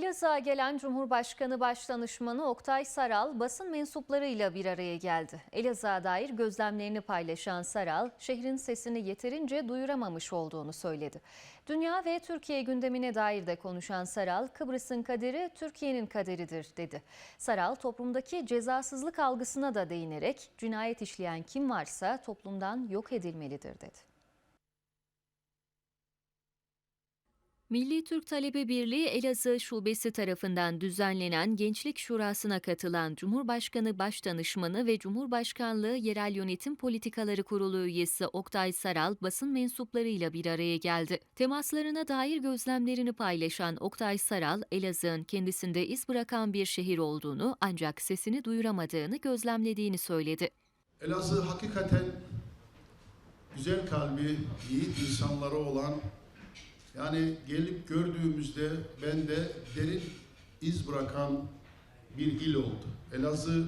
Elazığ'a gelen Cumhurbaşkanı Başdanışmanı Oktay Saral basın mensuplarıyla bir araya geldi. Elazığ'a dair gözlemlerini paylaşan Saral, şehrin sesini yeterince duyuramamış olduğunu söyledi. Dünya ve Türkiye gündemine dair de konuşan Saral, Kıbrıs'ın kaderi Türkiye'nin kaderidir dedi. Saral, toplumdaki cezasızlık algısına da değinerek cinayet işleyen kim varsa toplumdan yok edilmelidir dedi. Milli Türk Talebe Birliği Elazığ Şubesi tarafından düzenlenen Gençlik Şurası'na katılan Cumhurbaşkanı Başdanışmanı ve Cumhurbaşkanlığı Yerel Yönetim Politikaları Kurulu üyesi Oktay Saral basın mensuplarıyla bir araya geldi. Temaslarına dair gözlemlerini paylaşan Oktay Saral, Elazığ'ın kendisinde iz bırakan bir şehir olduğunu ancak sesini duyuramadığını gözlemlediğini söyledi. Elazığ hakikaten güzel kalbi, yiğit insanları olan yani gelip gördüğümüzde bende derin iz bırakan bir il oldu. Elazığ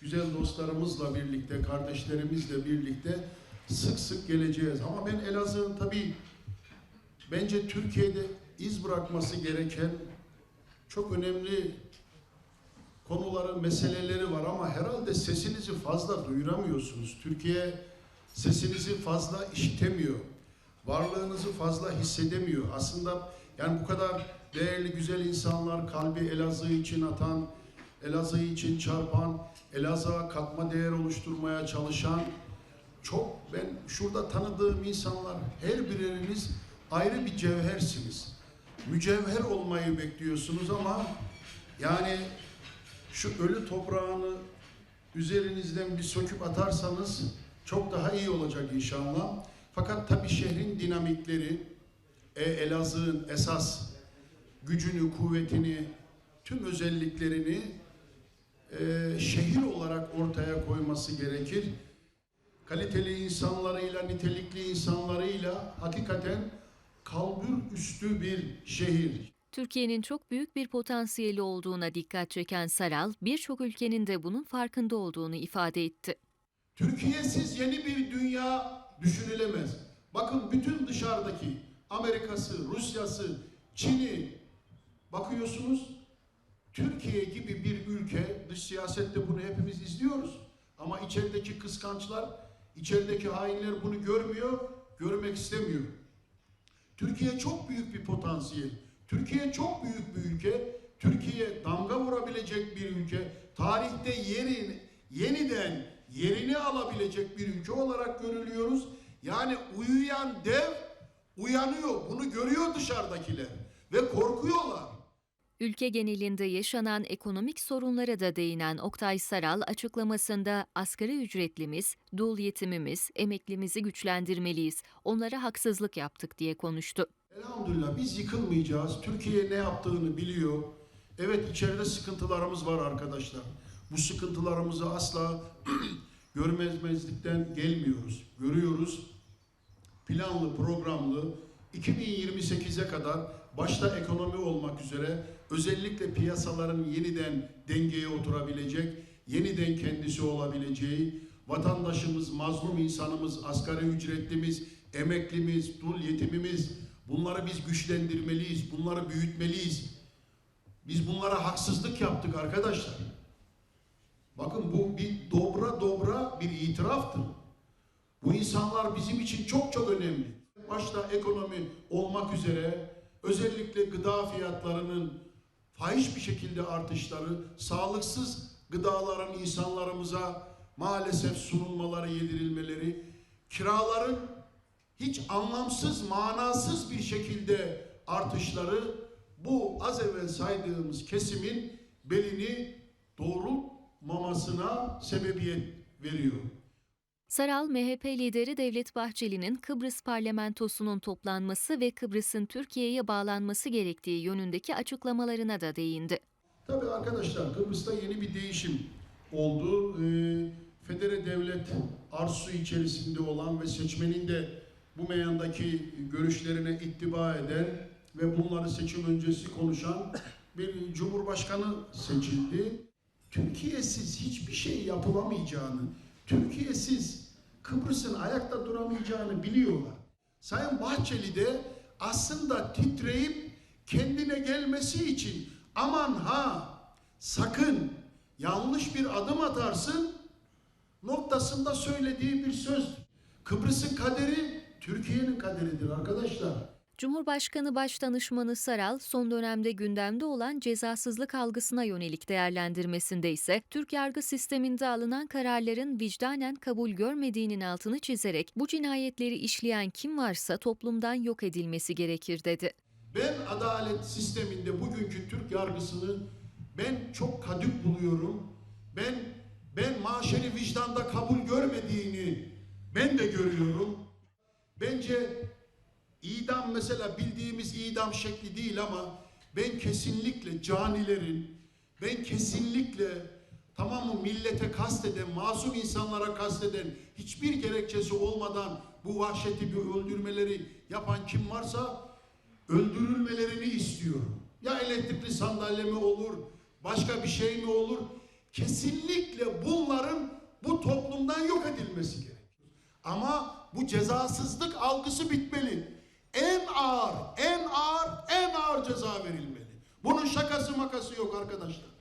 güzel dostlarımızla birlikte, kardeşlerimizle birlikte sık sık geleceğiz. Ama ben Elazığ'ın tabii bence Türkiye'de iz bırakması gereken çok önemli konuları, meseleleri var ama herhalde sesinizi fazla duyuramıyorsunuz. Türkiye sesinizi fazla işitemiyor. Varlığınızı fazla hissedemiyor. Aslında yani bu kadar değerli güzel insanlar kalbi Elazığ için atan, Elazığ için çarpan, Elazığ'a katma değer oluşturmaya çalışan çok ben şurada tanıdığım insanlar her bireriniz ayrı bir cevhersiniz. Mücevher olmayı bekliyorsunuz ama yani şu ölü toprağını üzerinizden bir söküp atarsanız çok daha iyi olacak inşallah. Fakat tabii şehrin dinamikleri, e, Elazığ'ın esas gücünü, kuvvetini, tüm özelliklerini e, şehir olarak ortaya koyması gerekir. Kaliteli insanlarıyla, nitelikli insanlarıyla hakikaten kalbur üstü bir şehir. Türkiye'nin çok büyük bir potansiyeli olduğuna dikkat çeken Saral, birçok ülkenin de bunun farkında olduğunu ifade etti. Türkiye'siz yeni bir dünya düşünülemez. Bakın bütün dışarıdaki Amerika'sı, Rusya'sı, Çin'i bakıyorsunuz. Türkiye gibi bir ülke, dış siyasette bunu hepimiz izliyoruz. Ama içerideki kıskançlar, içerideki hainler bunu görmüyor, görmek istemiyor. Türkiye çok büyük bir potansiyel. Türkiye çok büyük bir ülke. Türkiye damga vurabilecek bir ülke. Tarihte yerin yeniden yerini alabilecek bir ülke olarak görülüyoruz. Yani uyuyan dev uyanıyor. Bunu görüyor dışarıdakiler ve korkuyorlar. Ülke genelinde yaşanan ekonomik sorunlara da değinen Oktay Saral açıklamasında asgari ücretlimiz, dul yetimimiz, emeklimizi güçlendirmeliyiz. Onlara haksızlık yaptık diye konuştu. Elhamdülillah biz yıkılmayacağız. Türkiye ne yaptığını biliyor. Evet içeride sıkıntılarımız var arkadaşlar. Bu sıkıntılarımızı asla görmezmezlikten gelmiyoruz. Görüyoruz. Planlı, programlı 2028'e kadar başta ekonomi olmak üzere özellikle piyasaların yeniden dengeye oturabilecek, yeniden kendisi olabileceği, vatandaşımız, mazlum insanımız, asgari ücretlimiz, emeklimiz, dul yetimimiz bunları biz güçlendirmeliyiz, bunları büyütmeliyiz. Biz bunlara haksızlık yaptık arkadaşlar. Bakın bu bir dobra dobra bir itiraftır. Bu insanlar bizim için çok çok önemli. Başta ekonomi olmak üzere özellikle gıda fiyatlarının fahiş bir şekilde artışları, sağlıksız gıdaların insanlarımıza maalesef sunulmaları, yedirilmeleri, kiraların hiç anlamsız, manasız bir şekilde artışları bu az evvel saydığımız kesimin belini doğrultmamasına sebebiyet veriyor. Saral, MHP lideri Devlet Bahçeli'nin Kıbrıs parlamentosunun toplanması ve Kıbrıs'ın Türkiye'ye bağlanması gerektiği yönündeki açıklamalarına da değindi. Tabii arkadaşlar Kıbrıs'ta yeni bir değişim oldu. Ee, Federe devlet arzusu içerisinde olan ve seçmenin de bu meyandaki görüşlerine ittiba eden ve bunları seçim öncesi konuşan bir cumhurbaşkanı seçildi. Türkiye'siz hiçbir şey yapılamayacağını, Türkiye'siz Kıbrıs'ın ayakta duramayacağını biliyorlar. Sayın Bahçeli de aslında titreyip kendine gelmesi için aman ha sakın yanlış bir adım atarsın noktasında söylediği bir söz. Kıbrıs'ın kaderi Türkiye'nin kaderidir arkadaşlar. Cumhurbaşkanı Başdanışmanı Saral, son dönemde gündemde olan cezasızlık algısına yönelik değerlendirmesinde ise Türk yargı sisteminde alınan kararların vicdanen kabul görmediğinin altını çizerek bu cinayetleri işleyen kim varsa toplumdan yok edilmesi gerekir dedi. Ben adalet sisteminde bugünkü Türk yargısını ben çok kadük buluyorum. Ben ben maaşeri vicdanda kabul görmediğini ben de görüyorum. Bence idam mesela bildiğimiz idam şekli değil ama ben kesinlikle canilerin, ben kesinlikle tamam mı millete kasteden, masum insanlara kasteden hiçbir gerekçesi olmadan bu vahşeti bir öldürmeleri yapan kim varsa öldürülmelerini istiyorum. Ya elektrikli sandalye mi olur, başka bir şey mi olur? Kesinlikle bunların bu toplumdan yok edilmesi gerekiyor. Ama bu cezasızlık algısı bitmeli. En ağır, en ağır, en ağır ceza verilmeli. Bunun şakası makası yok arkadaşlar.